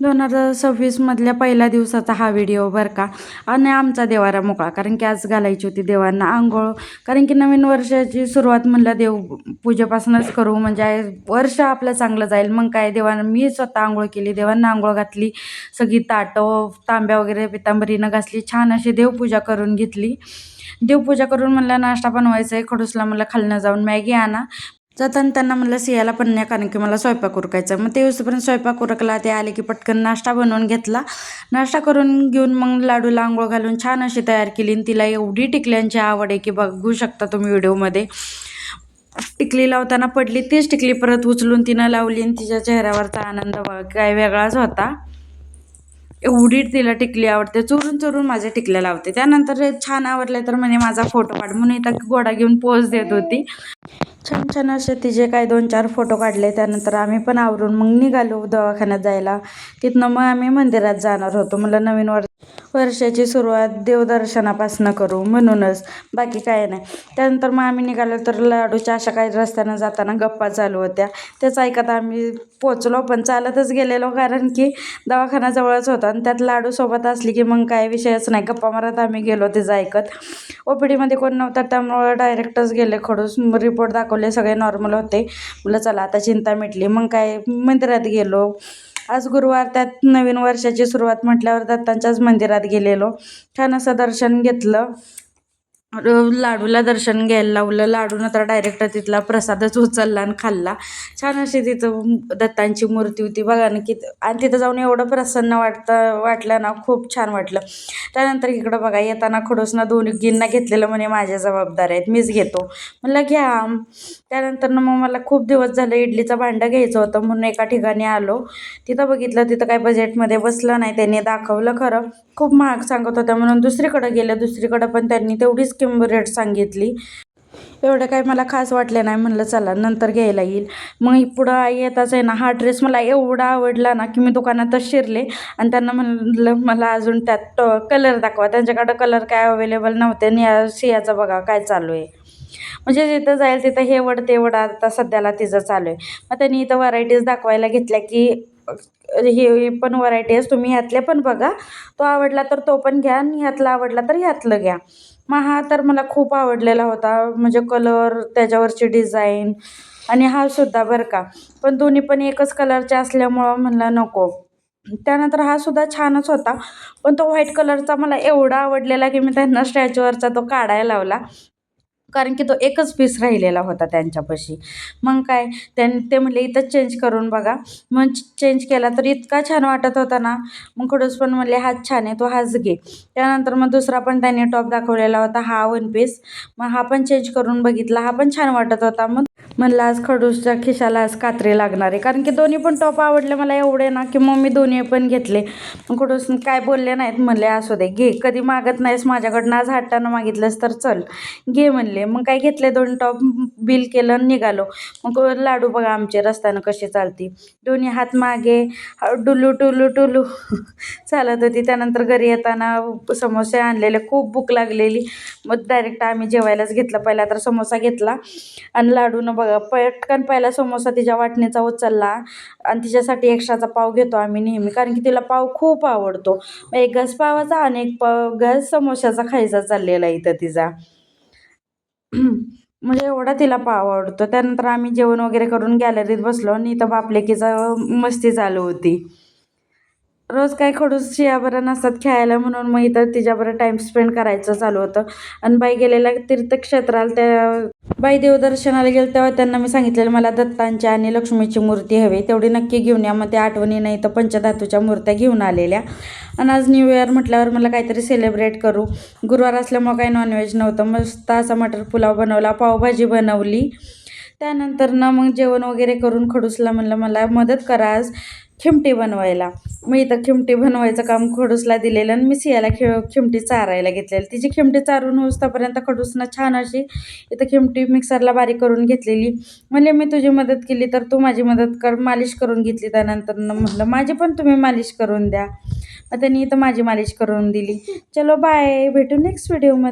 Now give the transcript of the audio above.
दोन हजार सव्वीसमधल्या पहिल्या दिवसाचा हा व्हिडिओ बरं का? आणि आमचा देवारा मोकळा कारण की आज घालायची होती देवांना आंघोळ. कारण की नवीन वर्षाची सुरुवात म्हणलं देव पूजेपासूनच करू म्हणजे वर्ष आपलं चांगलं जाईल. मग काय देवानं मी स्वतः आंघोळ केली देवांना आंघोळ घातली सगळी ताटं तांब्या वगैरे पितांबरीनं घासली छान अशी देवपूजा करून घेतली. देवपूजा करून म्हणलं नाश्ता बनवायचा आहे खडूसला म्हणलं खालनं जाऊन मॅगी आणा. जाताना त्यांना म्हणलं सियाला पण नाही कारण की मला स्वयंपाक उरकायचा. मग ते येऊपर्यंत स्वयंपाक उरकला ते आले की पटकन नाश्ता बनवून घेतला. नाश्ता करून घेऊन मग लाडूला आंघोळ घालून छान अशी तयार केली आणि तिला एवढी टिकल्यांची आवड आहे की बघू शकता तुम्ही व्हिडिओमध्ये. टिकली लावताना पडली तीच टिकली परत उचलून तिनं लावली आणि तिच्या चेहऱ्यावरचा आनंद काय वेगळाच होता. एवढी तिला टिकली आवडते चोरून चोरून माझ्या टिकल्या लावते. त्यानंतर छान आवडले तर म्हणे माझा फोटो काढ. म्हणून इथं गोडा घेऊन पोज देत होती. छान छान असे तिचे काय दोन चार फोटो काढले त्यानंतर आम्ही पण आवरून मग निघालो दवाखान्यात जायला. तिथनं मग आम्ही मंदिरात जाणार होतो. मला नवीन वर्ष वर्षाची सुरुवात देवदर्शनापासून करू म्हणूनच. बाकी काय नाही. त्यानंतर मग आम्ही निघालो तर लाडूच्या अशा काही रस्त्यानं जाताना गप्पा चालू होत्या. त्याच ऐकत आम्ही पोचलो पण चालतच गेलेलो कारण की दवाखाना जवळच होता आणि त्यात लाडू सोबत असली की मग काय विषयच नाही. गप्पा मारत आम्ही गेलो तिचं ऐकत. ओ पी डीमध्ये कोण नव्हतं त्यामुळं डायरेक्टच गेले खडूस. रिपोर्ट दाखवले सगळे नॉर्मल होते. म्हटलं चला आता चिंता मिटली. मग काय मंदिरात गेलो. आज गुरुवार त्यात नवीन वर्षाची सुरुवात म्हटल्यावर दत्तांच्याच मंदिरात गेलेलो. छान असं दर्शन घेतलं. लाडूला दर्शन घ्यायला लावलं. लाडूनं तर डायरेक्ट तिथला प्रसादच उचलला आणि खाल्ला. छान अशी तिथं दत्तांची मूर्ती होती. बघा ना की आणि तिथं जाऊन एवढं प्रसन्न वाटतं वाटलं ना खूप छान वाटलं. त्यानंतर इकडं बघा येताना खडोसना दोन्हींना घेतलेलं म्हणे माझ्या जबाबदार आहेत मीच घेतो. म्हणलं घ्या. त्यानंतर मग मला खूप दिवस झालं इडलीचं भांडं घ्यायचं होतं. म्हणून एका ठिकाणी आलो. तिथं बघितलं तिथं काय बजेटमध्ये बसलं नाही. त्यांनी दाखवलं खरं. खूप महाग सांगत होत्या. म्हणून दुसरीकडं गेलं. दुसरीकडं पण त्यांनी तेवढीच सिस्टीम रेट सांगितली. एवढं काय मला खास वाटलं नाही. म्हणलं चला नंतर घ्यायला येईल. मग पुढं येताच आहे ना हा ड्रेस मला एवढा आवडला ना की मी दुकानातच शिरले. आणि त्यांना म्हणलं मला अजून त्यात कलर दाखवा. त्यांच्याकडं कलर काय अवेलेबल नव्हते. आणि या बघा काय चालू आहे. म्हणजे जिथं जाईल तिथं हे वड ते वड आता सध्याला तिचं चालू आहे. मग त्यांनी इथं व्हरायटीज दाखवायला घेतल्या की हे पण व्हरायटीज तुम्ही ह्यातले पण बघा. तो आवडला तर तो पण घ्या आणि ह्यातला आवडला तर ह्यातलं घ्या. मग हा तर मला खूप आवडलेला होता. म्हणजे कलर त्याच्यावरची डिझाईन आणि हा सुद्धा बरं का. पण दोन्ही पण एकच कलरचे असल्यामुळं म्हणलं नको. त्यानंतर हा सुद्धा छानच होता. पण तो व्हाईट कलरचा मला एवढा आवडलेला की मी त्यांना स्टॅच्यूवरचा तो काढायला लावला. कारण की तो एकच पीस राहिलेला होता त्यांच्यापाशी. मग काय? त्यां ते म्हणले इथंच चेंज करून बघा. मग चेंज केला तर इतका छान वाटत होता ना. मग खडूस पण म्हणले हाच छान आहे तो हाच घे. त्यानंतर मग दुसरा पण त्यांनी टॉप दाखवलेला होता हा वन पीस मग हा पण चेंज करून बघितला हा पण छान वाटत होता. मग म्हणलं आज खडूसच्या खिशाला आज कात्री लागणार आहे. कारण की दोन्ही पण टॉप आवडले मला एवढे ना की मग मी दोन्ही पण घेतले. मग खडूस काय बोलले नाहीत म्हणले असू दे घे. कधी मागत नाहीस माझ्याकडनं आज हट्टानं मागितलंस तर चल. घे म्हणले. मग काय घेतले दोन टॉप बिल केलं आणि निघालो. मग लाडू बघा आमचे रस्त्यानं कशी चालती दोन्ही हात मागे डुलू टुलू टुलू. चालत होती. त्यानंतर घरी येताना समोसे आणलेले खूप भूक लागलेली. मग डायरेक्ट आम्ही जेवायलाच घेतलं. पहिला तर समोसा घेतला आणि लाडू पूर्ण बघा. पटकन पहिला समोसा तिच्या वाटणीचा उचलला आणि तिच्यासाठी एक्स्ट्राचा पाव घेतो आम्ही नेहमी कारण की तिला पाव खूप आवडतो. एक घस पावाचा आणि एक पाव घस समोशाचा खायचा चाललेला इथं तिचा. म्हणजे एवढा तिला पाव आवडतो. त्यानंतर आम्ही जेवण वगैरे करून गॅलरीत बसलो आणि इथं बापलेकीचा मस्ती चालू होती. रोज काय खडूस बरं नसतात खेळायला म्हणून मग इथं तिच्याबरोबर टाईम स्पेंड करायचं चालू होतं. आणि बाई गेलेल्या तीर्थक्षेत्राला त्या बाई देवदर्शनाला गेलं तेव्हा त्यांना मी सांगितलेलं मला दत्तांची आणि लक्ष्मीची मूर्ती हवी तेवढी नक्की घेऊन या मग त्या आठवणी नाही तर पंचधातूच्या मूर्त्या घेऊन आलेल्या. आणि आज न्यू इयर म्हटल्यावर मला काहीतरी सेलिब्रेट करू. गुरुवार असल्यामुळं काही नॉनव्हेज नव्हतं. मस्त असा मटर पुलाव बनवला पावभाजी बनवली. त्यानंतर ना मग जेवण वगैरे करून खडूसला म्हणलं मला मदत करा आज. खिमटी बनवायला. मी इथं खिमटी बनवायचं काम खडूसला दिलेलं आणि मी सियाला खि खिमटी चारायला घेतलेली. तिची खिमटी चारून होऊसपर्यंत खडूसनं छान अशी इथं खिमटी मिक्सरला बारीक करून घेतलेली. म्हणजे मी तुझी मदत केली तर तू माझी मदत कर मालिश करून घेतली त्यानंतर म्हटलं माझी पण तुम्ही मालिश करून द्या. मग त्यांनी इथं माझी मालिश करून दिली. चलो बाय भेटू नेक्स्ट व्हिडिओमध्ये